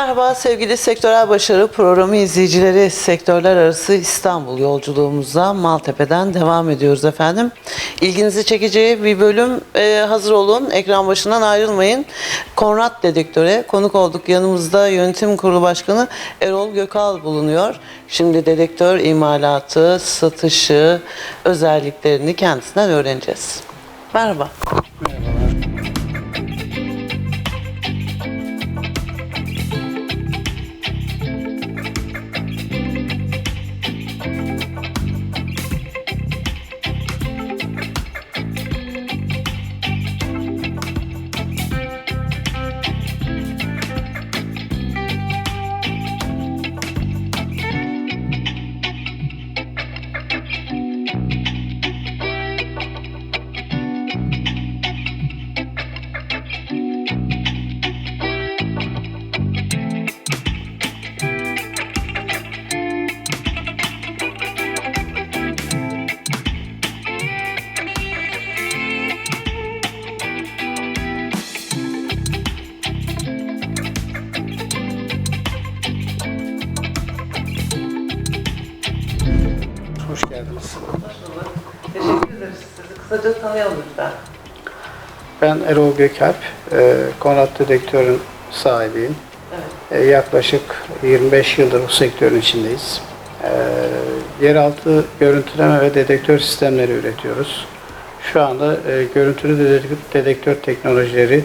Merhaba sevgili Sektörel Başarı Programı izleyicileri. Sektörler arası İstanbul yolculuğumuza Maltepe'den devam ediyoruz efendim. İlginizi çekeceği bir bölüm e, hazır olun. Ekran başından ayrılmayın. Konrad Dedektör'e konuk olduk. Yanımızda Yönetim Kurulu Başkanı Erol Gökal bulunuyor. Şimdi dedektör imalatı, satışı, özelliklerini kendisinden öğreneceğiz. Merhaba. Hoş Sizi kısaca tanıyalım lütfen. Ben Erol Gökalp, e, Konrad Dedektör'ün sahibiyim. Evet. E, yaklaşık 25 yıldır bu sektörün içindeyiz. E, yeraltı görüntüleme ve dedektör sistemleri üretiyoruz. Şu anda e, görüntülü dedektör teknolojileri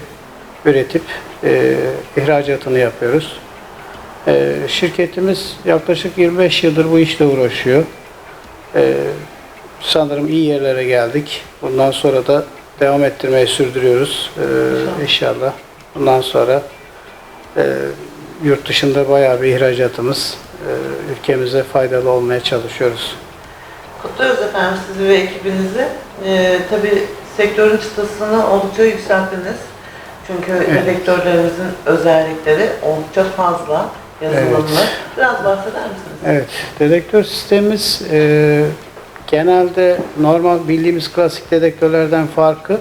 üretip e, ihracatını yapıyoruz. E, şirketimiz yaklaşık 25 yıldır bu işle uğraşıyor. E, sanırım iyi yerlere geldik. Bundan sonra da devam ettirmeyi sürdürüyoruz e, inşallah. Bundan sonra e, yurt dışında bayağı bir ihracatımız, e, ülkemize faydalı olmaya çalışıyoruz. Kutluyoruz efendim sizi ve ekibinizi. Ee, tabii sektörün çıtasını oldukça yükselttiniz. Çünkü Evet. dedektörlerimizin özellikleri oldukça fazla yazılımlı. Evet. Biraz bahseder misiniz? Evet, dedektör sistemimiz e, genelde normal bildiğimiz klasik dedektörlerden farkı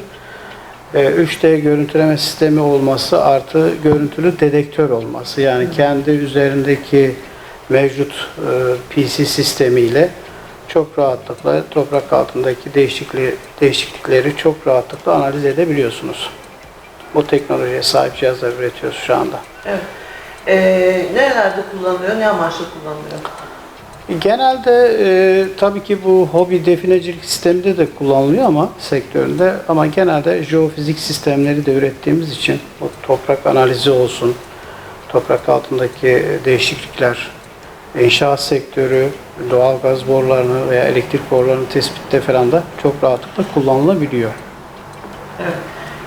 e, 3D görüntüleme sistemi olması artı görüntülü dedektör olması. Yani kendi üzerindeki mevcut e, PC sistemiyle çok rahatlıkla toprak altındaki değişiklikleri, değişiklikleri çok rahatlıkla analiz edebiliyorsunuz. Bu teknolojiye sahip cihazlar üretiyoruz şu anda. Evet. Ee, nerelerde kullanılıyor, ne amaçla kullanılıyor? Genelde e, tabii ki bu hobi definecilik sisteminde de kullanılıyor ama sektöründe ama genelde jeofizik sistemleri de ürettiğimiz için bu toprak analizi olsun, toprak altındaki değişiklikler, inşaat sektörü, doğal gaz borularını veya elektrik borularını tespitte falan da çok rahatlıkla kullanılabiliyor. Evet.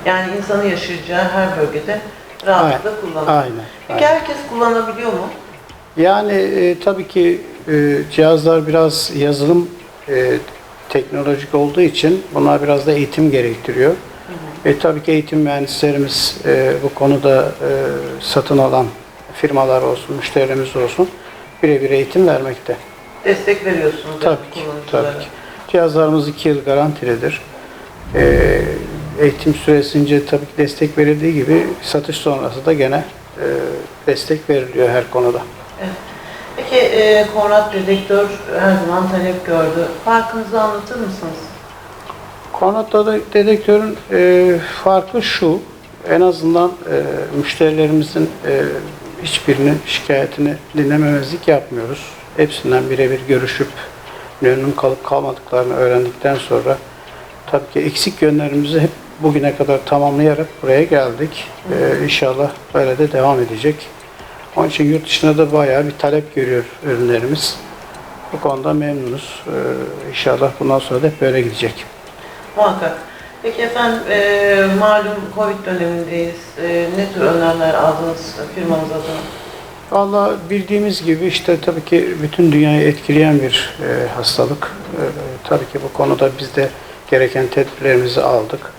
Yani insanın yaşayacağı her bölgede rahatlıkla kullanılıyor. Aynen. Peki aynen. herkes kullanabiliyor mu? Yani e, tabii ki e, cihazlar biraz yazılım e, teknolojik olduğu için bunlar biraz da eğitim gerektiriyor. E, tabii ki eğitim mühendislerimiz e, bu konuda e, satın alan firmalar olsun, müşterilerimiz olsun birebir eğitim vermekte. Destek veriyorsunuz Tabii yani ki, tabii ki. Cihazlarımız 2 yıl garantilidir. E, eğitim süresince tabii ki destek verildiği gibi satış sonrası da gene e, destek veriliyor her konuda. Peki e, Konrad dedektör her zaman talep gördü. Farkınızı anlatır mısınız? Konat'ta da dedektörün e, farkı şu, en azından e, müşterilerimizin e, hiçbirinin şikayetini dinlememezlik yapmıyoruz. Hepsinden birebir görüşüp memnun kalıp kalmadıklarını öğrendikten sonra tabii ki eksik yönlerimizi hep bugüne kadar tamamlayarak buraya geldik. E, inşallah böyle de devam edecek. Onun için yurt dışına da bayağı bir talep görüyor ürünlerimiz. Bu konuda memnunuz. E, inşallah bundan sonra da hep böyle gidecek. Muhakkak. Peki efendim e, malum Covid dönemindeyiz. E, ne tür önlemler aldınız firmanız adına? Valla bildiğimiz gibi işte tabii ki bütün dünyayı etkileyen bir e, hastalık. E, tabii ki bu konuda biz de gereken tedbirlerimizi aldık.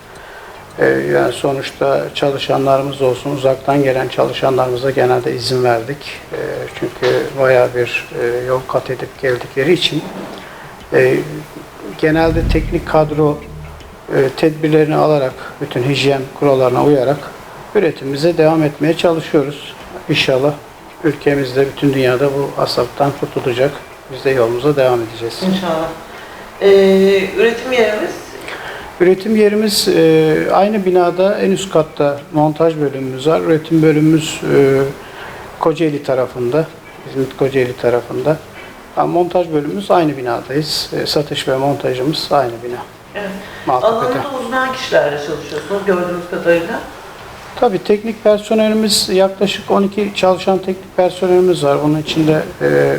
E, yani sonuçta çalışanlarımız olsun, uzaktan gelen çalışanlarımıza genelde izin verdik. E, çünkü bayağı bir e, yol kat edip geldikleri için genelde teknik kadro tedbirlerini alarak, bütün hijyen kurallarına uyarak üretimimize devam etmeye çalışıyoruz. İnşallah ülkemizde, bütün dünyada bu hastalıktan kurtulacak. Biz de yolumuza devam edeceğiz. İnşallah. Ee, üretim yerimiz Üretim yerimiz e, aynı binada en üst katta montaj bölümümüz var. Üretim bölümümüz e, Kocaeli tarafında, İzmit Kocaeli tarafında. Ha, montaj bölümümüz aynı binadayız. E, satış ve montajımız aynı bina. evet. Maltepe'de. alanında uzman kişilerle çalışıyorsunuz gördüğümüz kadarıyla. Tabii teknik personelimiz yaklaşık 12 çalışan teknik personelimiz var. Bunun içinde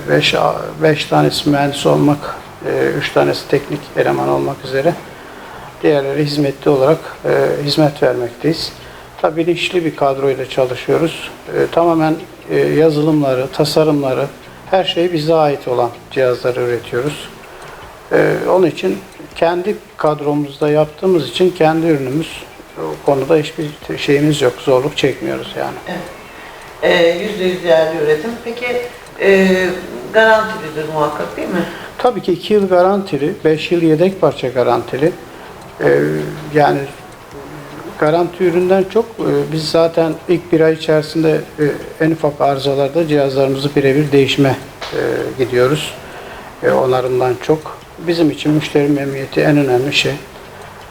5 5 tanesi mühendis olmak, 3 tanesi teknik eleman olmak üzere. Diğerleri hizmetli olarak e, hizmet vermekteyiz. Tabii bilinçli bir kadroyla çalışıyoruz. E, Tamamen e, yazılımları, tasarımları, her şey bize ait olan cihazları üretiyoruz. E, Onun için kendi kadromuzda yaptığımız için kendi ürünümüz o konuda hiçbir şeyimiz yok. Zorluk çekmiyoruz yani. Ee, Yüzde yüz yerli üretim. Peki e, garantilidir muhakkak değil mi? Tabii ki 2 yıl garantili, 5 yıl yedek parça garantili. Ee, yani garanti üründen çok e, biz zaten ilk bir ay içerisinde e, en ufak arızalarda cihazlarımızı birebir değişme e, gidiyoruz. E, çok. Bizim için müşteri memnuniyeti en önemli şey.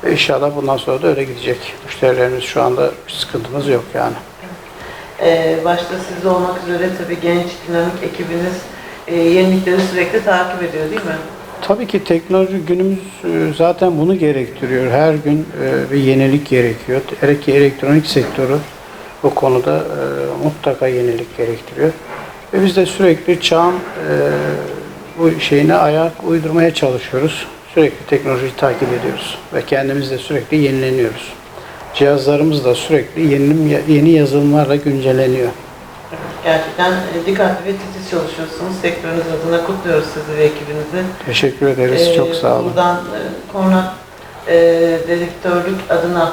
Ve inşallah bundan sonra da öyle gidecek. Müşterilerimiz şu anda bir sıkıntımız yok yani. Ee, başta siz olmak üzere tabii genç, dinamik ekibiniz e, yenilikleri sürekli takip ediyor değil mi? Tabii ki teknoloji günümüz e, zaten bunu gerektiriyor. Her gün e, bir yenilik gerekiyor. Ki elektronik sektörü bu konuda e, mutlaka yenilik gerektiriyor. Ve biz de sürekli çağın bu şeyine ayak uydurmaya çalışıyoruz. Sürekli teknolojiyi takip ediyoruz ve kendimiz de sürekli yenileniyoruz. Cihazlarımız da sürekli yeni, yeni yazılımlarla güncelleniyor. Gerçekten e, dikkatli ve titiz çalışıyorsunuz. Sektörünüz adına kutluyoruz sizi ve ekibinizi. Teşekkür ederiz. Ee, Çok sağ olun. Buradan e, e, dedektörlük adına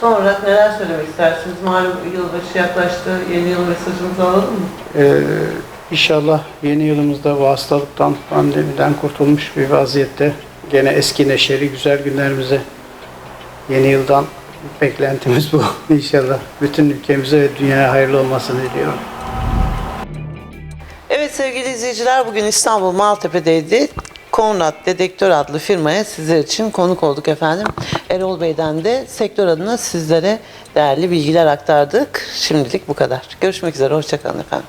son olarak neler söylemek istersiniz? Malum yılbaşı yaklaştı. Yeni yıl mesajınızı alalım mı? Ee, inşallah yeni yılımızda bu hastalıktan, pandemiden kurtulmuş bir vaziyette gene eski neşeli güzel günlerimize yeni yıldan beklentimiz bu. İnşallah bütün ülkemize ve dünyaya hayırlı olmasını diliyorum. Sevgili izleyiciler bugün İstanbul Maltepe'deydi. Konrad Dedektör adlı firmaya sizler için konuk olduk efendim. Erol Bey'den de sektör adına sizlere değerli bilgiler aktardık. Şimdilik bu kadar. Görüşmek üzere, hoşçakalın efendim.